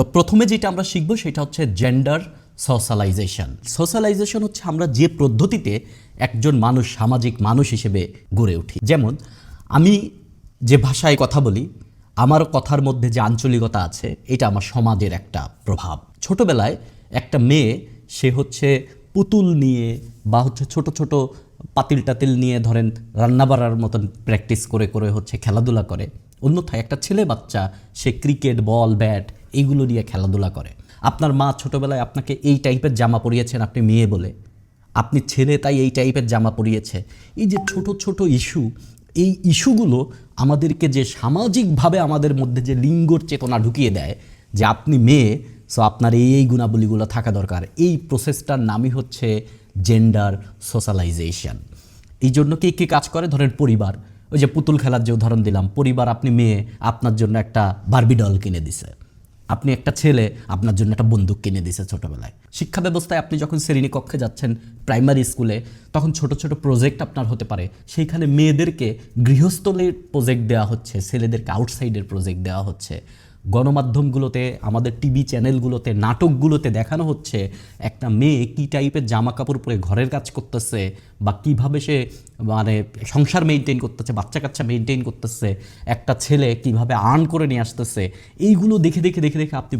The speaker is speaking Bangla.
তো প্রথমে যেটা আমরা শিখব সেটা হচ্ছে জেন্ডার সোশ্যালাইজেশন সোশ্যালাইজেশন হচ্ছে আমরা যে পদ্ধতিতে একজন মানুষ সামাজিক মানুষ হিসেবে গড়ে উঠি। যেমন, আমি যে ভাষায় কথা বলি, আমার কথার মধ্যে যে আঞ্চলিকতা আছে, এটা আমার সমাজের একটা প্রভাব। ছোটবেলায় একটা মেয়ে, সে হচ্ছে পুতুল নিয়ে বা হচ্ছে ছোট ছোট পাতিল টাতিল নিয়ে ধরেন রান্নাবাড়ার মতন প্র্যাকটিস করে করে হচ্ছে খেলাধুলা করে। অন্যথায় একটা ছেলে বাচ্চা সে ক্রিকেট বল ব্যাট এইগুলো নিয়ে খেলাধুলা করে। আপনার মা ছোটবেলায় আপনাকে এই টাইপের জামা পরিয়েছেন আপনি মেয়ে বলে। আপনি ছেলে তাই এই টাইপের জামা পরিয়েছে। এই যে ছোট ছোট ইস্যু, এই ইস্যুগুলো আমাদেরকে যে সামাজিকভাবে আমাদের মধ্যে যে লিঙ্গর চেতনা ঢুকিয়ে দেয় যে আপনি মেয়ে সো আপনার এই এই গুণাবলীগুলো থাকা দরকার। এই প্রসেসটার নামই হচ্ছে জেন্ডার সোশ্যালাইজেশন এই জন্য কে কে কাজ করে? ধরেন পরিবার। ওই যে পুতুল খেলার যে উদাহরণ দিলাম, পরিবার আপনি মেয়ে, আপনার জন্য একটা বারবি ডল কিনে দিছে। আপনি একটা ছেলে, আপনার জন্য একটা বন্দুক কিনে দিয়েছে ছোটোবেলায়। শিক্ষা ব্যবস্থায় আপনি যখন শ্রেণীকক্ষে যাচ্ছেন প্রাইমারি স্কুলে, তখন ছোট ছোট প্রজেক্ট আপনার হতে পারে। সেইখানে মেয়েদেরকে গৃহস্থলের প্রজেক্ট দেওয়া হচ্ছে, ছেলেদেরকে আউটসাইডের প্রজেক্ট দেওয়া হচ্ছে। গণমাধ্যমগুলোতে, আমাদের টিভি চ্যানেলগুলোতে, নাটকগুলোতে দেখানো হচ্ছে একটা মেয়ে কী টাইপের জামা কাপড় পরে ঘরের কাজ করতেছে বা কীভাবে সে মানে সংসার মেনটেন করতেছে বাচ্চা কাচ্চা মেনটেন করতেছে, একটা ছেলে কীভাবে আর্ন করে নিয়ে আসতেছে। এইগুলো দেখে দেখে দেখে দেখে আপনি